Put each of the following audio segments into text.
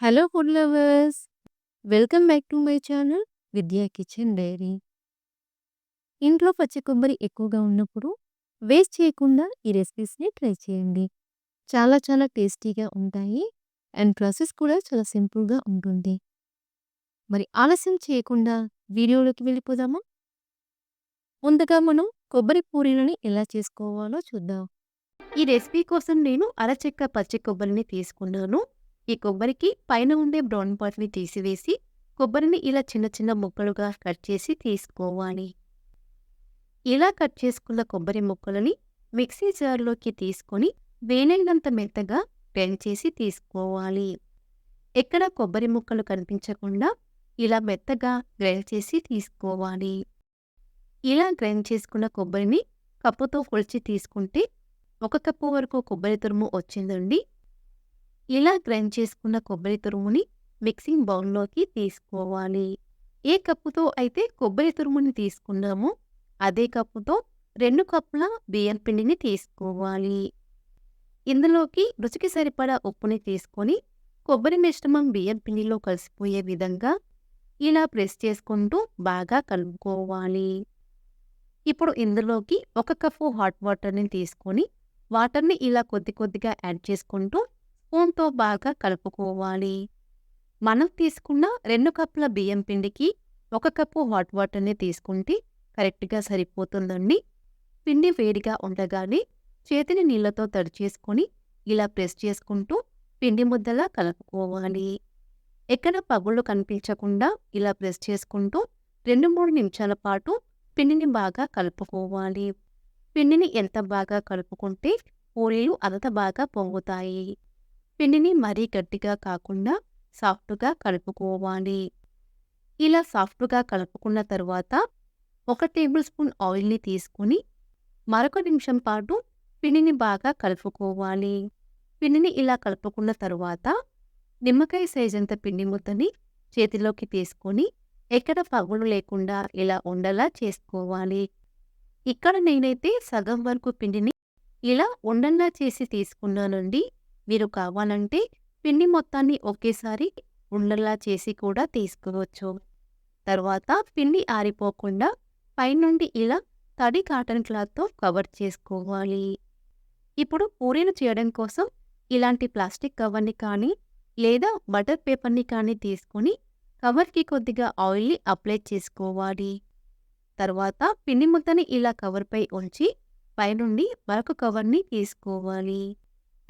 Hello food lovers! Welcome back to my channel Vidya kitchen diary. ఇంట్లో పచ్చి కొబ్బరి ఎక్కువగా ఉన్నప్పుడు వేస్ట్ చేయకుండా ఈ రెసిపీస్‌ని ట్రై చేయండి. చాలా చాలా టేస్టీగా ఉంటాయి. అండ్ ప్రాసెస్ కూడా చాలా సింపుల్‌గా ఉంటుంది. మరి ఆలస్యం చేయకుండా వీడియోలోకి వెళ్ళిపోదామా? ముందుగా మనం కొబ్బరి పూరీలని ఎలా చేసుకోవాలో చూద్దాం. ఈ రెసిపీ కోసం నేను అరచెక్క పచ్చి కొబ్బరిని తీసుకున్నాను. ఈ కొబ్బరికి పైన ఉండే బ్రౌన్ పార్ట్‌ని తీసివేసి, కొబ్బరిని ఇలా చిన్న చిన్న ముక్కలుగా కట్ చేసి తీసుకోవాలి. ఇలా కట్ చేసుకున్న కొబ్బరి ముక్కలని మిక్సీ జార్‌లోకి తీసుకొని వేలైనంత మెత్తగా గ్రైండ్ చేసి తీసుకోవాలి. ఎక్కడ కొబ్బరి ముక్కలు కనిపించకుండా ఇలా మెత్తగా గ్రైండ్ చేసి తీసుకోవాలి. ఇలా గ్రైండ్ చేసుకున్న కొబ్బరిని కప్పుతో కొలిచి తీసుకుంటే ఒక కప్పు వరకు కొబ్బరి తురుము వచ్చిందండి. ఇలా గ్రైండ్ చేసుకున్న కొబ్బరి తురుముని మిక్సింగ్ బౌల్‌లోకి తీసుకోవాలి. ఏ కప్పుతో అయితే కొబ్బరి తురుముని తీసుకున్నామో అదే కప్పుతో రెండు కప్పుల బియ్యం పిండిని తీసుకోవాలి. ఇందులోకి రుచికి సరిపడా ఉప్పుని తీసుకొని కొబ్బరి మిశ్రమం బియ్యం పిండిలో కలిసిపోయే విధంగా ఇలా ప్రెస్ చేసుకుంటూ బాగా కలుపుకోవాలి. ఇప్పుడు ఇందులోకి ఒక కప్పు హాట్ వాటర్‌ని తీసుకొని వాటర్‌ని ఇలా కొద్ది కొద్దిగా యాడ్ చేసుకుంటూ స్పూన్‌తో బాగా కలుపుకోవాలి. మనం తీసుకున్న రెండు కప్పుల బియ్యం పిండికి ఒక కప్పు హాట్ వాటర్‌ని తీసుకుంటే కరెక్ట్‌గా సరిపోతుందండి. పిండి వేడిగా ఉండగానే చేతిని నీళ్ళతో తడిచేసుకొని ఇలా ప్రెస్ చేసుకుంటూ పిండి ముద్దలా కలుపుకోవాలి. ఎక్కడ పగుళ్ళు కనిపించకుండా ఇలా ప్రెస్ చేసుకుంటూ 2, 3 నిమిషాల పాటు పిండిని బాగా కలుపుకోవాలి. పిండిని ఎంత బాగా కలుపుకుంటే పూరీలు అంత బాగా పొంగుతాయి. పిండిని మరీ గట్టిగా కాకుండా సాఫ్ట్‌గా కలుపుకోవాలి. ఇలా సాఫ్ట్‌గా కలుపుకున్న తరువాత ఒక టేబుల్ స్పూన్ ఆయిల్‌ని తీసుకుని మరొక నిమిషం పాటు పిండిని బాగా కలుపుకోవాలి. పిండిని ఇలా కలుపుకున్న తరువాత నిమ్మకాయ సైజంత పిండి ముద్దని చేతిలోకి తీసుకొని ఎక్కడ పగులు లేకుండా ఇలా ఉండలా చేసుకోవాలి. ఇక్కడ నేనైతే సగం వరకు పిండిని ఇలా ఉండల్లా చేసి తీసుకున్నానండి. మీరు కావాలంటే పిండి మొత్తాన్ని ఒకేసారి ఉండల్లా చేసి కూడా తీసుకోవచ్చు. తర్వాత పిండి ఆరిపోకుండా పైనుండి ఇలా తడి కాటన్ క్లాత్‌తో కవర్ చేసుకోవాలి. ఇప్పుడు పూరీలు చేయడం కోసం ఇలాంటి ప్లాస్టిక్ కవర్‌ని కానీ లేదా బటర్ పేపర్‌ని కానీ తీసుకొని కవర్‌కి కొద్దిగా ఆయిల్‌ని అప్లై చేసుకోవాలి. తర్వాత పిండి ముద్దని ఇలా కవర్‌పై ఉంచి పైనుండి మరొక కవర్‌ని తీసుకోవాలి.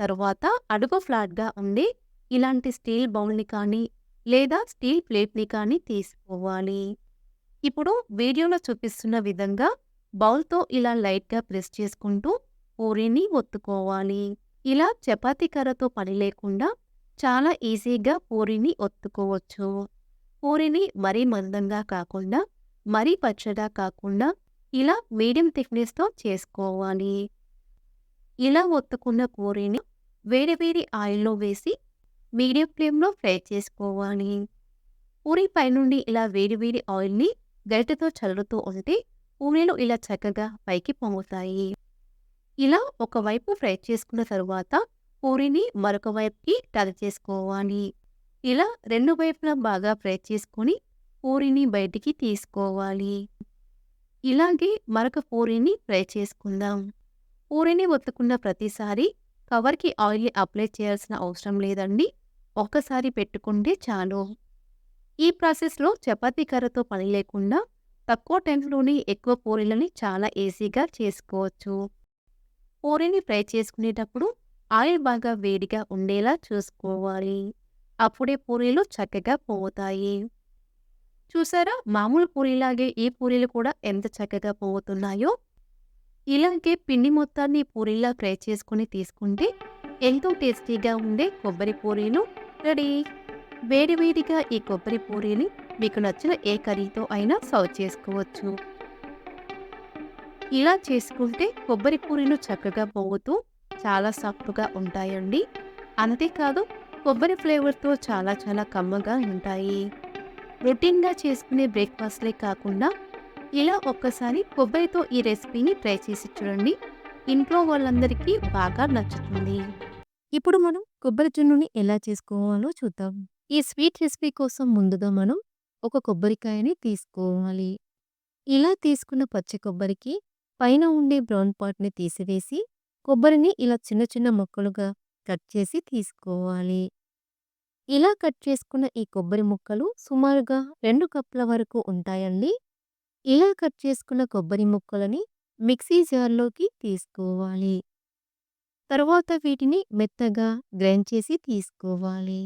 తరువాత అడుగు ఫ్లాట్‌గా ఉండే ఇలాంటి స్టీల్ బౌల్‌ని కానీ లేదా స్టీల్ ప్లేట్‌ని కానీ తీసుకోవాలి. ఇప్పుడు వీడియోలో చూపిస్తున్న విధంగా బౌల్‌తో ఇలా లైట్‌గా ప్రెస్ చేసుకుంటూ పూరీని ఒత్తుకోవాలి. ఇలా చపాతీ కర్రతో పని లేకుండా చాలా ఈజీగా పూరీని ఒత్తుకోవచ్చు. పూరీని మరీ మందంగా కాకుండా మరీ పచ్చగా కాకుండా ఇలా మీడియం థిక్‌నెస్‌తో చేసుకోవాలి. ఇలా ఒత్తుకున్న పూరీని వేడి వేడి ఆయిల్‌లో వేసి మీడియం ఫ్లేమ్‌లో ఫ్రై చేసుకోవాలి. పూరి పైనుండి ఇలా వేడి వేడి ఆయిల్‌ని గరిటెతో చల్లుతూ ఉంటే పూరీలు ఇలా చక్కగా పైకి పొంగుతాయి. ఇలా ఒకవైపు ఫ్రై చేసుకున్న తరువాత పూరిని మరొక వైపుకి టర్న్ చేసుకోవాలి. ఇలా రెండు వైపులా బాగా ఫ్రై చేసుకొని పూరిని బయటికి తీసుకోవాలి. ఇలాగే మరొక పూరిని ఫ్రై చేసుకుందాం. పూరిని ఒత్తుకున్న ప్రతిసారి కవర్‌కి ఆయిల్ అప్లై చేయాల్సిన అవసరం లేదండి. ఒక్కసారి పెట్టుకుంటే చాలు. ఈ ప్రాసెస్‌లో చపాతీ కర్రతో పని లేకుండా తక్కువ టైంలోనే ఎక్కువ పూరీలని చాలా ఈజీగా చేసుకోవచ్చు. పూరీని ఫ్రై చేసుకునేటప్పుడు ఆయిల్ బాగా వేడిగా ఉండేలా చూసుకోవాలి. అప్పుడే పూరీలు చక్కగా పోతాయి చూసారా మామూలు పూరీలాగే ఈ పూరీలు కూడా ఎంత చక్కగా పోతున్నాయో ఇలాగే పిండి మొత్తాన్ని పూరీలా ఫ్రై చేసుకొని తీసుకుంటే ఎంతో టేస్టీగా ఉండే కొబ్బరి పూరీలు రెడీ. వేడివేడిగా ఈ కొబ్బరి పూరీని మీకు నచ్చిన ఏ కర్రీతో అయినా సర్వ్ చేసుకోవచ్చు. ఇలా చేసుకుంటే కొబ్బరి పూరీలు చక్కగా పోగుతూ చాలా సాఫ్ట్‌గా ఉంటాయండి. అంతేకాదు కొబ్బరి ఫ్లేవర్‌తో చాలా చాలా కమ్మగా ఉంటాయి. రొటీన్‌గా చేసుకునే బ్రేక్‌ఫాస్ట్‌లే కాకుండా ఇలా ఒక్కసారి కొబ్బరితో ఈ రెసిపీని ట్రై చేసి చూడండి. ఇంట్లో వాళ్ళందరికీ బాగా నచ్చుతుంది. ఇప్పుడు మనం కొబ్బరి జున్నుని ఎలా చేసుకోవాలో చూద్దాం. ఈ స్వీట్ రెసిపీ కోసం ముందుగా మనం ఒక కొబ్బరికాయని తీసుకోవాలి. ఇలా తీసుకున్న పచ్చి కొబ్బరికి పైన ఉండే బ్రౌన్ పార్ట్‌ని తీసివేసి, కొబ్బరిని ఇలా చిన్న చిన్న ముక్కలుగా కట్ చేసి తీసుకోవాలి. ఇలా కట్ చేసుకున్న ఈ కొబ్బరి ముక్కలు సుమారుగా రెండు కప్పుల వరకు ఉంటాయండి. ఇలా కట్ చేసుకున్న కొబ్బరి ముక్కలని మిక్సీ జార్‌లోకి తీసుకోవాలి. తర్వాత వీటిని మెత్తగా గ్రైండ్ చేసి తీసుకోవాలి.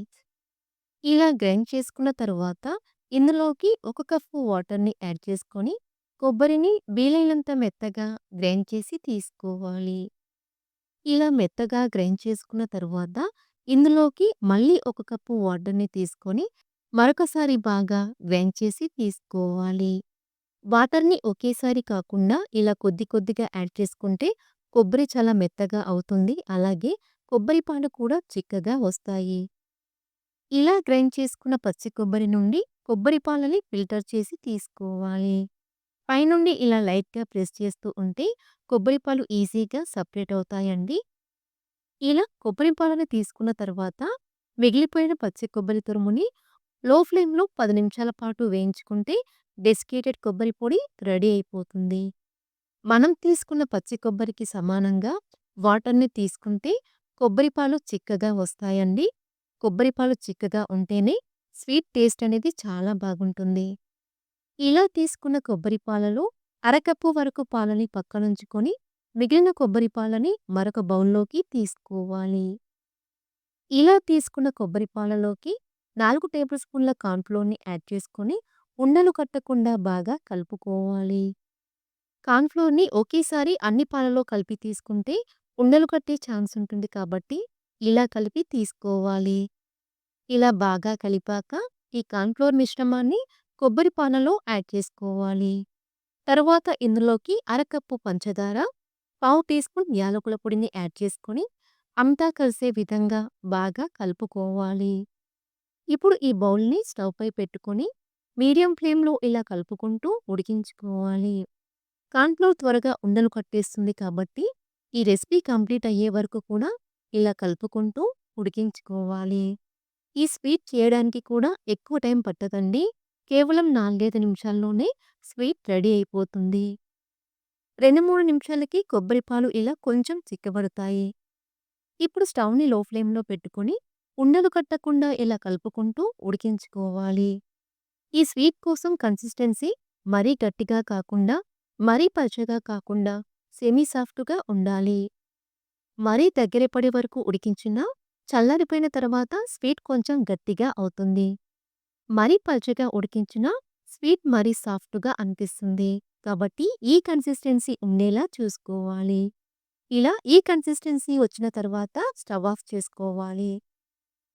ఇలా గ్రైండ్ చేసుకున్న తర్వాత ఇందులోకి ఒక కప్పు వాటర్‌ని యాడ్ చేసుకొని, కొబ్బరిని వీలైనంత మెత్తగా గ్రైండ్ చేసి తీసుకోవాలి. ఇలా మెత్తగా గ్రైండ్ చేసుకున్న తరువాత ఇందులోకి మళ్ళీ ఒక కప్పు వాటర్‌ని తీసుకొని, మరొకసారి బాగా గ్రైండ్ చేసి తీసుకోవాలి. వాటర్‌ని ఒకేసారి కాకుండా ఇలా కొద్ది కొద్దిగా యాడ్ చేసుకుంటే కొబ్బరి చాలా మెత్తగా అవుతుంది. అలాగే కొబ్బరి పాలు కూడా చిక్కగా వస్తాయి. ఇలా గ్రైండ్ చేసుకున్న పచ్చి కొబ్బరి నుండి కొబ్బరి పాలని ఫిల్టర్ చేసి తీసుకోవాలి. పైనుండి ఇలా లైట్‌గా ప్రెస్ చేస్తూ ఉంటే కొబ్బరి పాలు ఈజీగా సపరేట్ అవుతాయండి. ఇలా కొబ్బరి పాలను తీసుకున్న తర్వాత మిగిలిపోయిన పచ్చి కొబ్బరి తురుముని లో ఫ్లేమ్‌లో పది నిమిషాల పాటు వేయించుకుంటే డెసికేటెడ్ కొబ్బరి పొడి రెడీ అయిపోతుంది. మనం తీసుకున్న పచ్చి కొబ్బరికి సమానంగా వాటర్‌ని తీసుకుంటే కొబ్బరిపాలు చిక్కగా వస్తాయండి. కొబ్బరిపాలు చిక్కగా ఉంటేనే స్వీట్ టేస్ట్ అనేది చాలా బాగుంటుంది. ఇలా తీసుకున్న కొబ్బరి పాలలో అరకప్పు వరకు పాలని పక్కనుంచుకొని, మిగిలిన కొబ్బరి పాలని మరొక బౌల్‌లోకి తీసుకోవాలి. ఇలా తీసుకున్న కొబ్బరి పాలలోకి 4 టేబుల్ స్పూన్ల కాన్ఫ్లోర్ని యాడ్ చేసుకొని, ఉండలు కట్టకుండా బాగా కలుపుకోవాలి. కాన్ఫ్లోర్ని ఒకేసారి అన్ని పాలలో కలిపి తీసుకుంటే ఉండలు కట్టే ఛాన్స్ ఉంటుంది కాబట్టి ఇలా కలిపి తీసుకోవాలి. ఇలా బాగా కలిపాక ఈ కార్న్ ఫ్లోర్ మిశ్రమాన్ని కొబ్బరి పాలలో యాడ్ చేసుకోవాలి. తరువాత ఇందులోకి అరకప్పు పంచదార, పావు టీ స్పూన్ యాలకుల పొడిని యాడ్ చేసుకొని, అంతా కలిసే విధంగా బాగా కలుపుకోవాలి. ఇప్పుడు ఈ బౌల్‌ని స్టవ్‌పై పెట్టుకొని మీడియం ఫ్లేమ్‌లో ఇలా కలుపుకుంటూ ఉడికించుకోవాలి. కార్న్ ఫ్లోర్ త్వరగా ఉండలు కట్టేస్తుంది కాబట్టి ఈ రెసిపీ కంప్లీట్ అయ్యే వరకు కూడా ఇలా కలుపుకుంటూ ఉడికించుకోవాలి. ఈ స్వీట్ చేయడానికి కూడా ఎక్కువ టైం పట్టదండి. కేవలం 4, 5 నిమిషాల్లోనే స్వీట్ రెడీ అయిపోతుంది. 2, 3 నిమిషాలకి కొబ్బరి పాలు ఇలా కొంచెం చిక్కబడతాయి. ఇప్పుడు స్టవ్‌ని లో ఫ్లేమ్‌లో పెట్టుకొని ఉండలు కట్టకుండా ఇలా కలుపుకుంటూ ఉడికించుకోవాలి. ఈ స్వీట్ కోసం కన్సిస్టెన్సీ మరీ గట్టిగా కాకుండా, మరీ పల్చగా కాకుండా సెమీ సాఫ్ట్‌గా ఉండాలి. మరీ దగ్గర పడే వరకు ఉడికించినా చల్లారిపోయిన తర్వాత స్వీట్ కొంచెం గట్టిగా అవుతుంది. మరీ పల్చగా ఉడికించినా స్వీట్ మరీ సాఫ్ట్‌గా అనిపిస్తుంది. కాబట్టి ఈ కన్సిస్టెన్సీ ఉండేలా చూసుకోవాలి. ఇలా ఈ కన్సిస్టెన్సీ వచ్చిన తర్వాత స్టవ్ ఆఫ్ చేసుకోవాలి.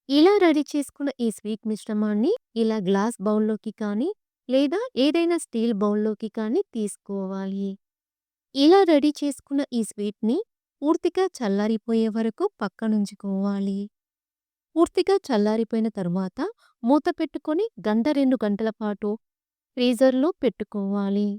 ఇలా రెడీ చేసుకున్న ఈ స్వీట్ మిశ్రమాన్ని ఇలా గ్లాస్ బౌల్‌లోకి కానీ, లేదా ఏదైనా స్టీల్ బౌల్‌లోకి కానీ తీసుకోవాలి. ఇలా రెడీ చేసుకున్న ఈ స్వీట్‌ని పూర్తిగా చల్లారిపోయే వరకు పక్కనుంచుకోవాలి. పూర్తిగా చల్లారిపోయిన తర్వాత మూత పెట్టుకొని గంట, రెండు గంటల పాటు ఫ్రీజర్‌లో పెట్టుకోవాలి.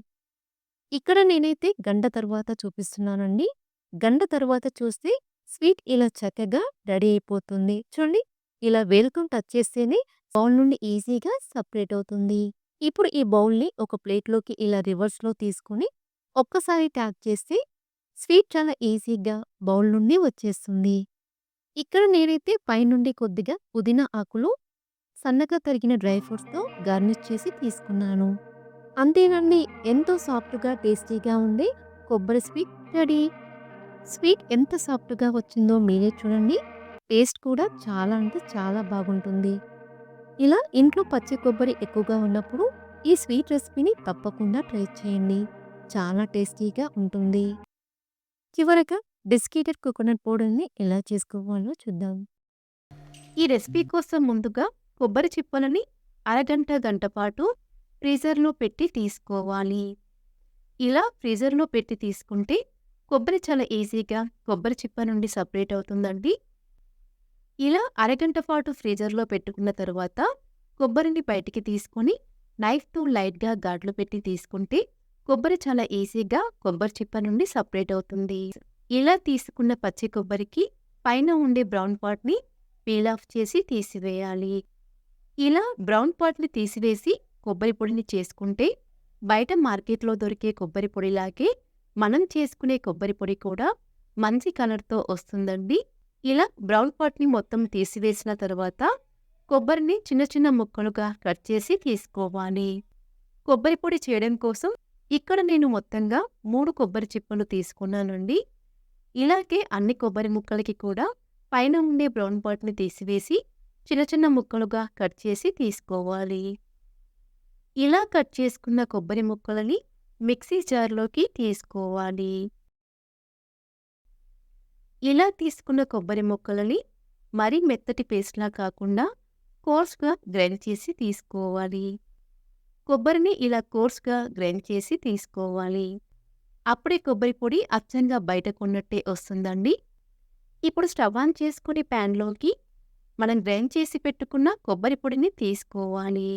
ఇక్కడ నేనైతే గంట తర్వాత చూపిస్తున్నానండి. గంట తర్వాత చూస్తే స్వీట్ ఇలా చక్కగా రెడీ అయిపోతుంది. చూడండి ఇలా వేలుతో టచ్ చేస్తేనే బౌల్ నుండి ఈజీగా సపరేట్ అవుతుంది. ఇప్పుడు ఈ బౌల్‌ని ఒక ప్లేట్‌లోకి ఇలా రివర్స్‌లో తీసుకొని ఒక్కసారి ట్యాప్ చేస్తే స్వీట్ చాలా ఈజీగా బౌల్ నుండి వచ్చేస్తుంది. ఇక్కడ నేనైతే పైనుండి కొద్దిగా పుదీనా ఆకులు, సన్నగా తరిగిన డ్రై ఫ్రూట్స్‌తో గార్నిష్ చేసి తీసుకున్నాను. అంతేనండి ఎంతో సాఫ్ట్‌గా, టేస్టీగా ఉంది కొబ్బరి స్వీట్ రెడీ. స్వీట్ ఎంత సాఫ్ట్‌గా వచ్చిందో మీరే చూడండి. టేస్ట్ కూడా చాలా అంటే చాలా బాగుంటుంది. ఇలా ఇంట్లో పచ్చి కొబ్బరి ఎక్కువగా ఉన్నప్పుడు ఈ స్వీట్ రెసిపీని తప్పకుండా ట్రై చేయండి. చాలా టేస్టీగా ఉంటుంది. చివరగా డిస్కేటెడ్ కోకోనట్ పౌడర్‌ని ఎలా చేసుకోవాలో చూద్దాం. ఈ రెసిపీ కోసం ముందుగా కొబ్బరి చిప్పలని అరగంట, గంట పాటు ఫ్రీజర్‌లో పెట్టి తీసుకోవాలి. ఇలా ఫ్రీజర్‌లో పెట్టి తీసుకుంటే కొబ్బరి చాలా ఈజీగా కొబ్బరి చిప్ప నుండి సపరేట్ అవుతుందండి. ఇలా అరగంట పాటు ఫ్రీజర్‌లో పెట్టుకున్న తరువాత కొబ్బరిని బయటికి తీసుకొని నైఫ్‌తో లైట్‌గా గాడ్లు పెట్టి తీసుకుంటే కొబ్బరి చాలా ఈజీగా కొబ్బరి చిప్ప నుండి సపరేట్ అవుతుంది. ఇలా తీసుకున్న పచ్చి కొబ్బరికి పైన ఉండే బ్రౌన్ పార్ట్‌ని పీల్ ఆఫ్ చేసి తీసివేయాలి. ఇలా బ్రౌన్ పార్ట్‌ని తీసివేసి కొబ్బరి పొడిని చేసుకుంటే బయట మార్కెట్‌లో దొరికే కొబ్బరి పొడిలాగే మనం చేసుకునే కొబ్బరి పొడి కూడా మంచి కలర్‌తో వస్తుందండి. ఇలా బ్రౌన్ పార్ట్‌ని మొత్తం తీసివేసిన తర్వాత కొబ్బరిని చిన్న చిన్న ముక్కలుగా కట్ చేసి తీసుకోవాలి. కొబ్బరి పొడి చేయడం కోసం ఇక్కడ నేను మొత్తంగా మూడు కొబ్బరి చిప్పలు తీసుకున్నానండి. ఇలాగే అన్ని కొబ్బరి ముక్కలకి కూడా పైన ఉండే బ్రౌన్ పార్ట్‌ని తీసివేసి చిన్న చిన్న ముక్కలుగా కట్ చేసి తీసుకోవాలి. ఇలా కట్ చేసుకున్న కొబ్బరి ముక్కలని మిక్సీ జార్‌లోకి తీసుకోవాలి. ఇలా తీసుకున్న కొబ్బరి ముక్కలని మరీ మెత్తటి పేస్ట్‌లా కాకుండా కోర్స్‌గా గ్రైండ్ చేసి తీసుకోవాలి. కొబ్బరిని ఇలా కోర్స్‌గా గ్రైండ్ చేసి తీసుకోవాలి. అప్పుడే కొబ్బరి పొడి అచ్చంగా బయట కొన్నట్టే వస్తుందండి. ఇప్పుడు స్టవ్ ఆన్ చేసుకుని ప్యాన్‌లోకి మనం గ్రైండ్ చేసి పెట్టుకున్న కొబ్బరి పొడిని తీసుకోవాలి.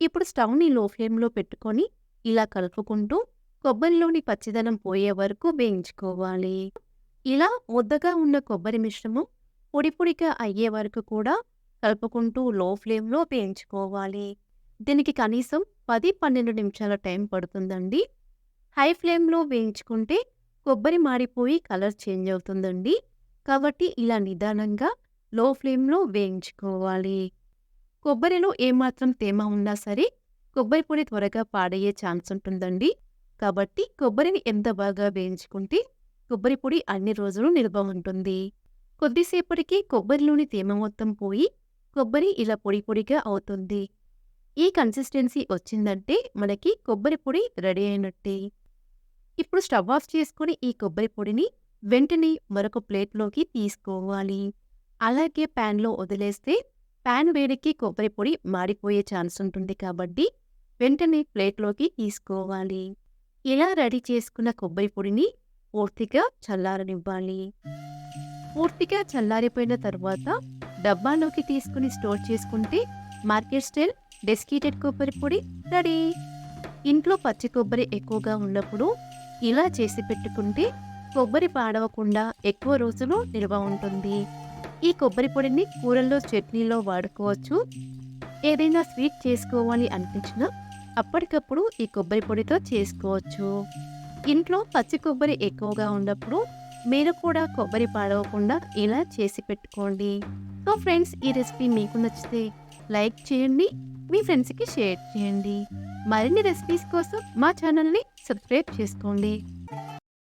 ఇప్పుడు స్టవ్‌ని లో ఫ్లేమ్‌లో పెట్టుకొని ఇలా కలుపుకుంటూ కొబ్బరిలోని పచ్చిదనం పోయే వరకు వేయించుకోవాలి. ఇలా ముద్దగా ఉన్న కొబ్బరి మిశ్రమం పొడి పొడిగా అయ్యే వరకు కూడా కలుపుకుంటూ లో ఫ్లేమ్‌లో వేయించుకోవాలి. దీనికి కనీసం 10, 12 నిమిషాల టైం పడుతుందండి. హై ఫ్లేమ్‌లో వేయించుకుంటే కొబ్బరి మాడిపోయి కలర్ చేంజ్ అవుతుందండి. కాబట్టి ఇలా నిదానంగా లో ఫ్లేమ్‌లో వేయించుకోవాలి. కొబ్బరిలో ఏమాత్రం తేమ ఉన్నా సరే కొబ్బరి పొడి త్వరగా పాడయ్యే ఛాన్స్ ఉంటుందండి. కాబట్టి కొబ్బరిని ఎంత బాగా వేయించుకుంటే కొబ్బరి పొడి అన్ని రోజులు నిల్వ ఉంటుంది. కొద్దిసేపటికి కొబ్బరిలోని తేమ మొత్తం పోయి కొబ్బరి ఇలా పొడి పొడిగా అవుతుంది. ఈ కన్సిస్టెన్సీ వచ్చిందంటే మనకి కొబ్బరి పొడి రెడీ అయినట్టే. ఇప్పుడు స్టవ్ ఆఫ్ చేసుకుని ఈ కొబ్బరి పొడిని వెంటనే మరొక ప్లేట్‌లోకి తీసుకోవాలి. అలాగే ప్యాన్‌లో వదిలేస్తే ప్యాన్ వేడికి కొబ్బరి పొడి మాడిపోయే ఛాన్స్ ఉంటుంది కాబట్టి వెంటనే ప్లేట్‌లోకి తీసుకోవాలి. ఇలా రెడీ చేసుకున్న కొబ్బరి పొడిని పూర్తిగా చల్లారనివ్వాలి. పూర్తిగా చల్లారిపోయిన తర్వాత డబ్బాలోకి తీసుకొని స్టోర్ చేసుకుంటే మార్కెట్ స్టైల్ డెస్కీటెడ్ కొబ్బరి పొడి రెడీ. ఇంట్లో పచ్చి కొబ్బరి ఎక్కువగా ఉన్నప్పుడు ఇలా చేసి పెట్టుకుంటే కొబ్బరి పాడవకుండా ఎక్కువ రోజులు నిల్వ ఉంటుంది. ఈ కొబ్బరి పొడిని కూరల్లో, చట్నీలో వాడుకోవచ్చు. ఏదైనా స్వీట్ చేసుకోవాలి అనిపించినా అప్పటికప్పుడు ఈ కొబ్బరి పొడితో చేసుకోవచ్చు. ఇంట్లో పచ్చి కొబ్బరి ఎక్కువగా ఉన్నప్పుడు మీరు కూడా కొబ్బరి పాడవకుండా ఇలా చేసి పెట్టుకోండి. సో ఫ్రెండ్స్ ఈ రెసిపీ మీకు నచ్చితే లైక్ చేయండి. మీ ఫ్రెండ్స్‌కి షేర్ చేయండి. మరిన్ని రెసిపీస్ కోసం మా ఛానల్‌ని సబ్స్క్రైబ్ చేసుకోండి.